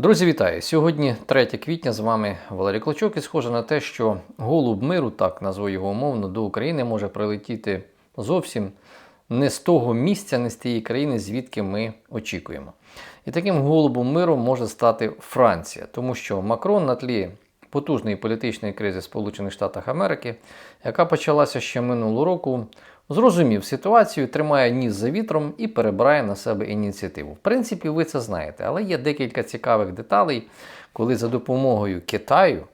Друзі, вітаю! Сьогодні 3 квітня з вами Валерій Клочок і схоже на те, що голуб миру, так назву його умовно, до України може прилетіти зовсім не з того місця, не з тієї країни, звідки ми очікуємо. І таким голубом миру може стати Франція, тому що Макрон на тлі потужної політичної кризи Сполучених Штатах Америки, яка почалася ще минулого року, зрозумів ситуацію, тримає ніс за вітром і перебирає на себе ініціативу. В принципі, ви це знаєте, але є декілька цікавих деталей, коли за допомогою Китаю.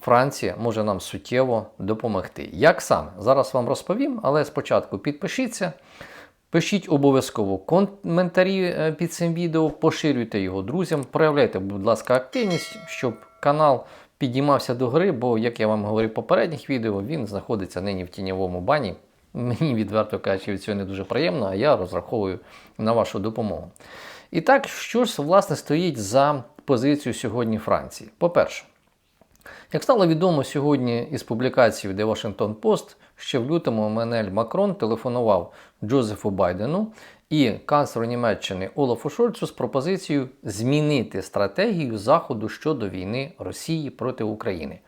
Франція може нам суттєво допомогти. Як саме? Зараз вам розповім, але спочатку підпишіться, пишіть обов'язково коментарі е, під цим відео, поширюйте його друзям, проявляйте, будь ласка, активність, щоб канал підіймався до гри, бо, як я вам говорив в попередніх відео, він знаходиться нині в тіньовому бані. Мені відверто кажучи, від цього не дуже приємно, а я розраховую на вашу допомогу. І так, що ж власне стоїть за позицію сьогодні Франції? По-перше, як стало відомо сьогодні із публікації The Washington Post, ще в лютому Еммануель Макрон телефонував Джозефу Байдену і канцлеру Німеччини Олафу Шольцу з пропозицією змінити стратегію Заходу щодо війни Росії проти України.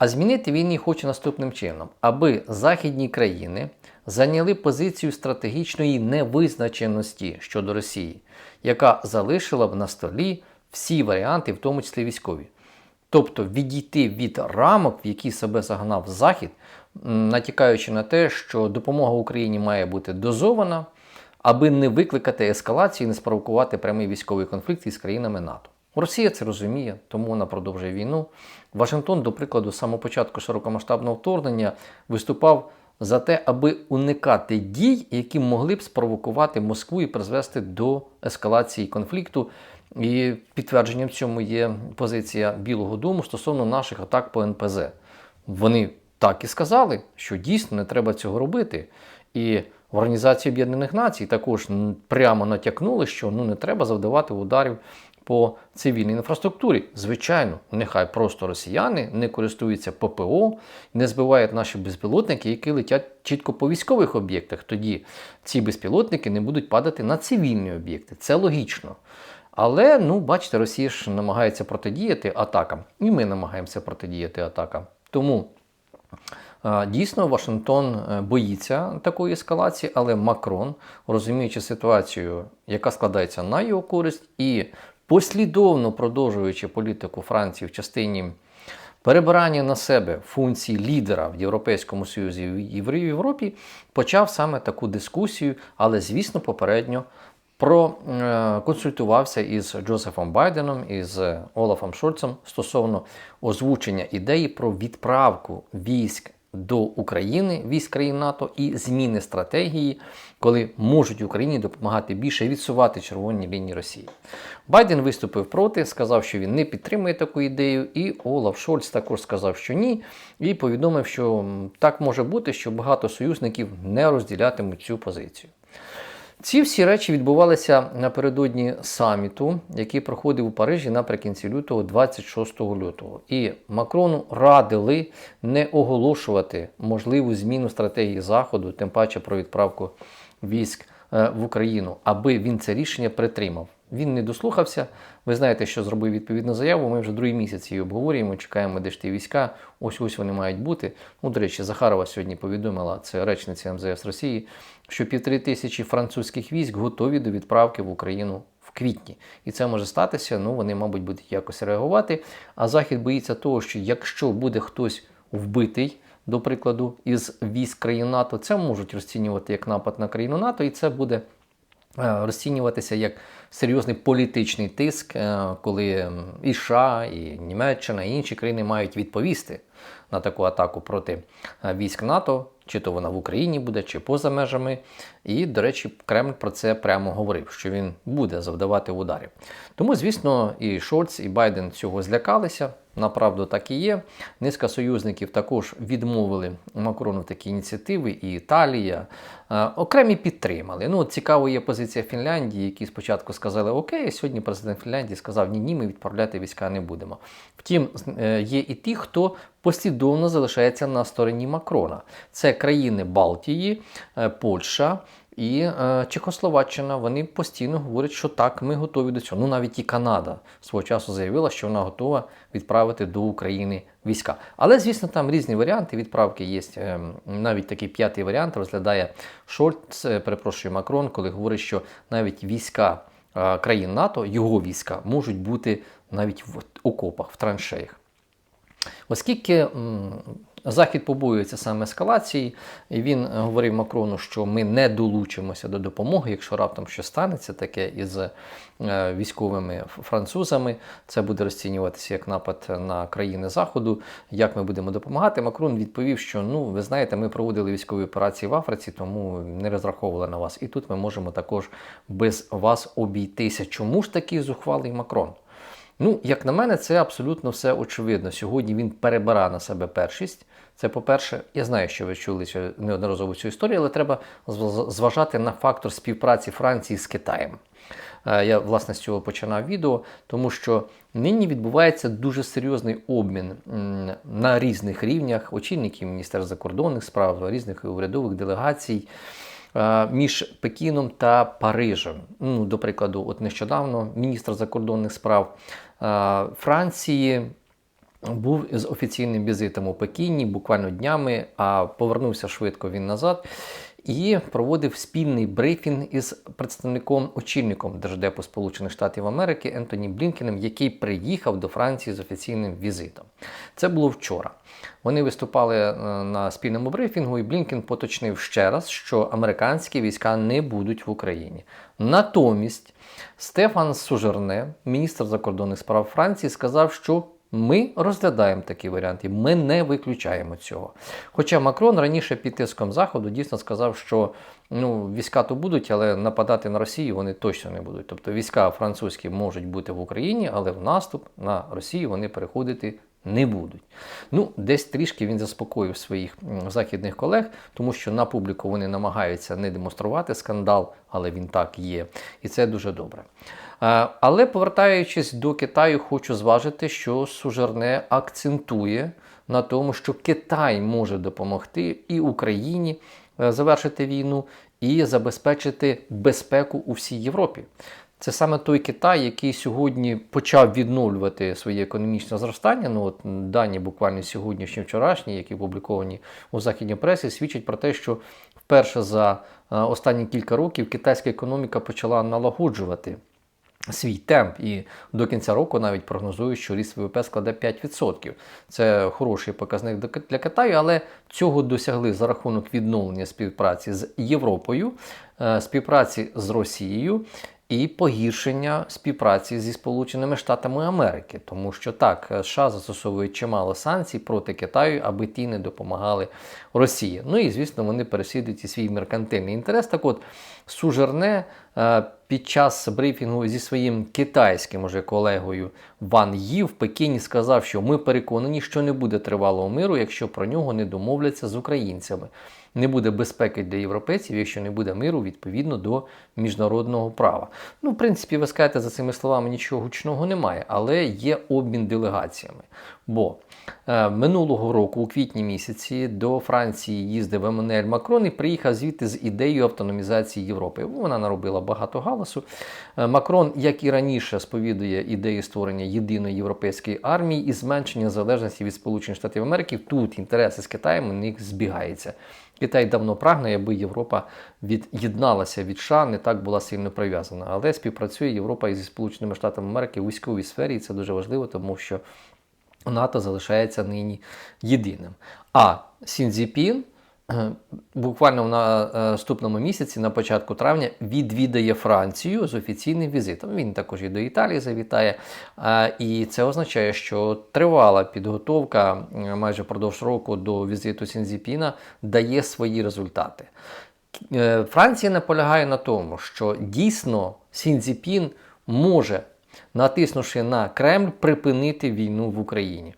А змінити він її хоче наступним чином, аби західні країни зайняли позицію стратегічної невизначеності щодо Росії, яка залишила б на столі всі варіанти, в тому числі військові. Тобто відійти від рамок, в які себе загнав Захід, натякаючи на те, що допомога Україні має бути дозована, аби не викликати ескалацію і не спровокувати прямий військовий конфлікт із країнами НАТО. Росія це розуміє, тому вона продовжує війну. Вашингтон, до прикладу, з самого початку широкомасштабного вторгнення виступав за те, аби уникати дій, які могли б спровокувати Москву і призвести до ескалації конфлікту. І підтвердженням цьому є позиція Білого Дому стосовно наших атак по НПЗ. Вони так і сказали, що дійсно не треба цього робити. І в Організації Об'єднаних Націй також прямо натякнули, що ну не треба завдавати ударів по цивільній інфраструктурі. Звичайно, нехай просто росіяни не користуються ППО, не збивають наші безпілотники, які летять чітко по військових об'єктах. Тоді ці безпілотники не будуть падати на цивільні об'єкти. Це логічно. Але, ну, бачите, Росія ж намагається протидіяти атакам, і ми намагаємося протидіяти атакам. Тому дійсно Вашингтон е, боїться такої ескалації, але Макрон, розуміючи ситуацію, яка складається на його користь, і послідовно продовжуючи політику Франції в частині перебирання на себе функцій лідера в Європейському Союзі і в Європі, почав саме таку дискусію, але, звісно, попередньо проконсультувався із Джозефом Байденом із Олафом Шольцем стосовно озвучення ідеї про відправку військ до України, військ країн НАТО і зміни стратегії, коли можуть Україні допомагати більше відсувати червоні лінії Росії. Байден виступив проти, сказав, що він не підтримує таку ідею, і Олаф Шольц також сказав, що ні, і повідомив, що так може бути, що багато союзників не розділятимуть цю позицію. Ці всі речі відбувалися напередодні саміту, який проходив у Парижі наприкінці лютого, 26 лютого. І Макрону радили не оголошувати можливу зміну стратегії Заходу, тим паче про відправку військ е, в Україну, аби він це рішення притримав. Він не дослухався. Ви знаєте, що зробив відповідну заяву. Ми вже другий місяць її обговорюємо. Чекаємо, де ж ті війська. Ось ось вони мають бути. Ну, до речі, Захарова сьогодні повідомила, це речниця МЗС Росії, що півтори тисячі французьких військ готові до відправки в Україну в квітні. І це може статися. Ну вони, мабуть, будуть якось реагувати. А захід боїться того, що якщо буде хтось вбитий. До прикладу, із військ країн НАТО, це можуть розцінювати як напад на країну НАТО, і це буде розцінюватися як серйозний політичний тиск, е, коли і США, і Німеччина, і інші країни мають відповісти на таку атаку проти е, військ НАТО, чи то вона в Україні буде, чи поза межами. І, до речі, Кремль про це прямо говорив, що він буде завдавати ударів. Тому, звісно, і Шольц, і Байден цього злякалися. Направду так і є. Низка союзників також відмовили Макрону такі ініціативи, і Італія е, окремі підтримали. Ну, Цікаво є позиція Фінляндії, які спочатку сказали Окей, сьогодні президент Фінляндії сказав, ні, ні, ми відправляти війська не будемо. Втім, е, є і ті, хто послідовно залишається на стороні Макрона. Це країни Балтії, е, Польща. і е, Чехословаччина вони постійно говорять, що так, ми готові до цього. Ну навіть і Канада свого часу заявила, що вона готова відправити до України війська. Але, звісно, там різні варіанти відправки є. Е, навіть такий п'ятий варіант розглядає Шольц, е, перепрошую Макрон, коли говорить, що навіть війська е, країн НАТО, його війська, можуть бути навіть в окопах, в траншеях. Оскільки Захід побоюється саме ескалації, і він говорив Макрону, що ми не долучимося до допомоги, якщо раптом щось станеться таке із е, військовими французами. Це буде розцінюватися як напад на країни Заходу. Як ми будемо допомагати? Макрон відповів, що ну ви знаєте, ми проводили військові операції в Африці, тому не розраховували на вас. І тут ми можемо також без вас обійтися. Чому ж такий зухвалий Макрон? Ну, як на мене, це абсолютно все очевидно. Сьогодні він перебирає на себе першість. Це, по-перше, я знаю, що ви чули неодноразово цю історію, але треба зважати на фактор співпраці Франції з Китаєм. Е, я, власне, з цього починав відео, тому що нині відбувається дуже серйозний обмін на різних рівнях очільників Міністерства закордонних справ, різних урядових делегацій. Е, між Пекіном та Парижем. Ну, До прикладу, от нещодавно міністр закордонних справ е, Франції. Був з офіційним візитом у Пекіні буквально днями, а повернувся швидко він назад і проводив спільний брифінг із представником очільником Держдепу Сполучених Штатів Америки Ентоні Блінкеном, який приїхав до Франції з офіційним візитом. Це було вчора. Вони виступали е, на спільному брифінгу, і Блінкен поточнив ще раз, що американські війська не будуть в Україні. Натомість Стефан Сужерне, міністр закордонних справ Франції, сказав, що ми розглядаємо такі варіанти, ми не виключаємо цього. Хоча Макрон раніше під тиском Заходу дійсно сказав, що ну, війська то будуть, але нападати на Росію вони точно не будуть. Тобто війська французькі можуть бути в Україні, але в наступ на Росію вони переходити не будуть. Ну, десь трішки він заспокоїв своїх західних колег, тому що на публіку вони намагаються не демонструвати скандал, але він так є. І це дуже добре. Але повертаючись до Китаю, хочу зважити, що Сужерне акцентує на тому, що Китай може допомогти і Україні е, завершити війну, і забезпечити безпеку у всій Європі. Це саме той Китай, який сьогодні почав відновлювати своє економічне зростання. Ну от дані буквально сьогоднішні, вчорашні, які опубліковані у західній пресі, свідчать про те, що вперше за е, останні кілька років китайська економіка почала налагоджувати свій темп. І до кінця року навіть прогнозують, що ріст ВВП складе 5%. Це хороший показник для Китаю, але цього досягли за рахунок відновлення співпраці з Європою, е, співпраці з Росією і погіршення співпраці зі Сполученими Штатами Америки, тому що так, США застосовують чимало санкцій проти Китаю, аби ті не допомагали Росії. Ну і звісно, вони переслідують і свій меркантильний інтерес. Так от Сужерне е, під час брифінгу зі своїм китайським уже колегою Ван Ї в Пекіні сказав, що ми переконані, що не буде тривалого миру, якщо про нього не домовляться з українцями не буде безпеки для європейців, якщо не буде миру відповідно до міжнародного права. Ну, в принципі, ви скажете, за цими словами нічого гучного немає, але є обмін делегаціями. Бо е, минулого року, у квітні місяці, до Франції їздив Еммануель Макрон і приїхав звідти з ідеєю автономізації Європи. Вона наробила багато галасу. Е, Макрон, як і раніше, сповідує ідею створення єдиної європейської армії і зменшення залежності від Сполучених Штатів Америки. Тут інтереси з Китаєм у них збігаються. Китай давно прагне, аби Європа від'єдналася від США, не так була сильно прив'язана. Але співпрацює Європа із Сполученими Штатами Америки у військовій сфері, і це дуже важливо, тому що НАТО залишається нині єдиним. А Сінзіпін Е, буквально на е, наступному місяці, на початку травня, відвідає Францію з офіційним візитом. Він також і до Італії завітає. Е, і це означає, що тривала підготовка майже впродовж року до візиту Сінзіпіна дає свої результати. Франція наполягає на тому, що дійсно Сінзіпін може, натиснувши на Кремль, припинити війну в Україні.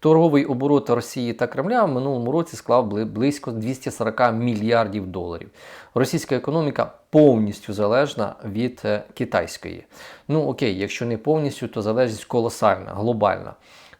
Торговий оборот Росії та Кремля в минулому році склав близько 240 мільярдів доларів. Російська економіка повністю залежна від е, китайської. Ну окей, якщо не повністю, то залежність колосальна, глобальна.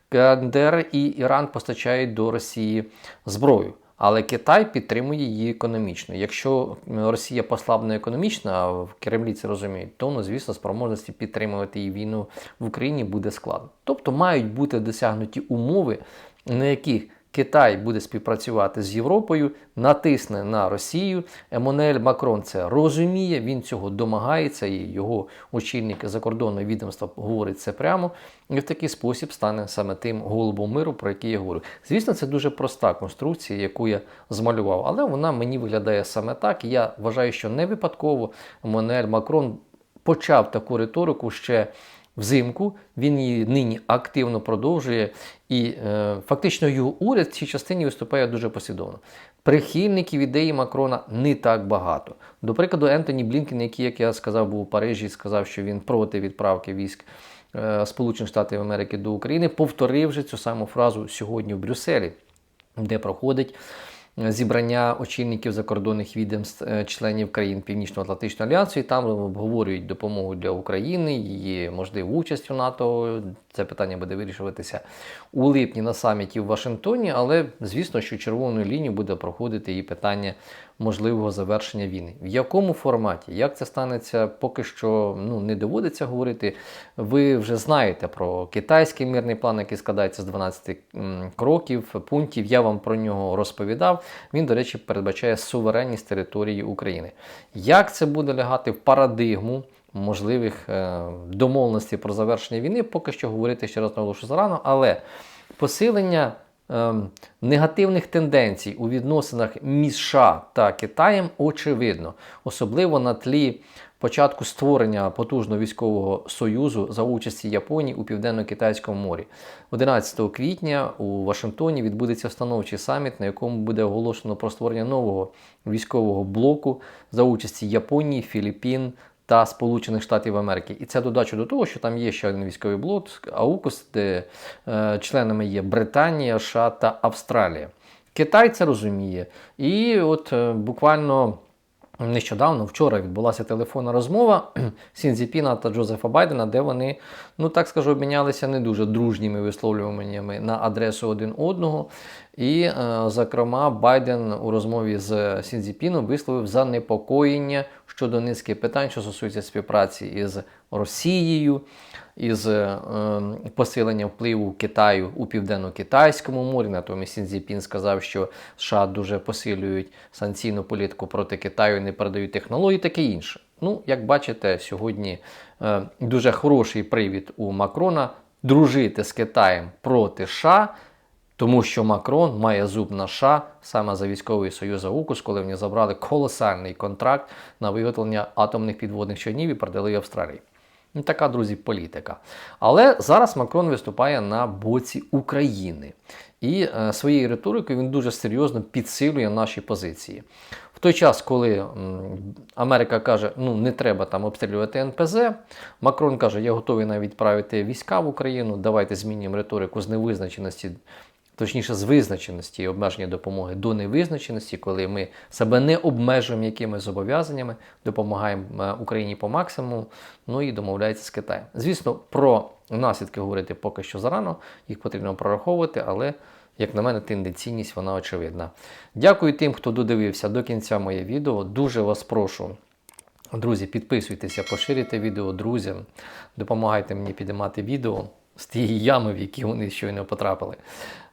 КНДР і Іран постачають до Росії зброю. Але Китай підтримує її економічно. Якщо Росія послабна економічно, а в Кремлі це розуміють, то ну, звісно спроможності підтримувати її війну в Україні буде складно. Тобто мають бути досягнуті умови, на яких Китай буде співпрацювати з Європою, натисне на Росію. Еммануель Макрон це розуміє, він цього домагається, і його очільник закордонного відомства говорить це прямо. І в такий спосіб стане саме тим голубом миру, про який я говорю. Звісно, це дуже проста конструкція, яку я змалював, але вона мені виглядає саме так. Я вважаю, що не випадково Еммануель Макрон почав таку риторику ще взимку. Він її нині активно продовжує, і е, фактично його уряд в цій частині виступає дуже послідовно. Прихильників ідеї Макрона не так багато. До прикладу, Ентоні Блінкен, який, як я сказав, був у Парижі, сказав, що він проти відправки військ е, Сполучених Штатів Америки до України, повторив же цю саму фразу сьогодні в Брюсселі, де проходить зібрання очільників закордонних відомств е, членів країн Північно-Атлантичного альянсу, і там обговорюють допомогу для України, її можливу участь у НАТО. Це питання буде вирішуватися у липні на саміті в Вашингтоні, але звісно, що червоною лінією буде проходити і питання можливого завершення війни. В якому форматі? Як це станеться, поки що ну, не доводиться говорити. Ви вже знаєте про китайський мирний план, який складається з 12 кроків, пунктів. Я вам про нього розповідав. Він, до речі, передбачає суверенність території України. Як це буде лягати в парадигму? Можливих е, домовленостей про завершення війни, поки що говорити ще раз наголошу зарано, але посилення е, негативних тенденцій у відносинах між США та Китаєм очевидно, особливо на тлі початку створення потужного військового союзу за участі Японії у південно-китайському морі. 11 квітня у Вашингтоні відбудеться встановчий саміт, на якому буде оголошено про створення нового військового блоку за участі Японії, Філіппін та Сполучених Штатів Америки. І це додачу до того, що там є ще один військовий блок АУКУС, де е, членами є Британія, США та Австралія. Китай це розуміє. І от е, буквально. Нещодавно, вчора відбулася телефонна розмова Сінзіпіна та Джозефа Байдена, де вони, ну так скажу, обмінялися не дуже дружніми висловлюваннями на адресу один одного. І, е, зокрема, Байден у розмові з Сінзіпіном висловив занепокоєння щодо низки питань, що стосуються співпраці із Росією, із е, посиленням впливу Китаю у південно-китайському морі. Натомість Сінзіпін сказав, що США дуже посилюють санкційну політику проти Китаю, не передають технології, таке інше. Ну, як бачите, сьогодні е, дуже хороший привід у Макрона дружити з Китаєм проти США. Тому що Макрон має зуб на США саме за військовий союз АУКУС, коли вони забрали колосальний контракт на виготовлення атомних підводних човнів і передали Австралії. Ну, така, друзі, політика. Але зараз Макрон виступає на боці України. І е, своєю риторикою він дуже серйозно підсилює наші позиції. В той час, коли Америка каже, ну не треба там обстрілювати НПЗ, Макрон каже, я готовий навіть відправити війська в Україну, давайте змінюємо риторику з невизначеності точніше з визначеності і обмеження допомоги до невизначеності, коли ми себе не обмежуємо якимись зобов'язаннями, допомагаємо е, Україні по максимуму, ну і домовляється з Китаєм. Звісно, про наслідки говорити поки що зарано, їх потрібно прораховувати, але. Як на мене, тенденційність вона очевидна. Дякую тим, хто додивився до кінця моє відео. Дуже вас прошу, друзі, підписуйтеся, поширюйте відео друзям, допомагайте мені підіймати відео з тієї ями, в які вони щойно потрапили.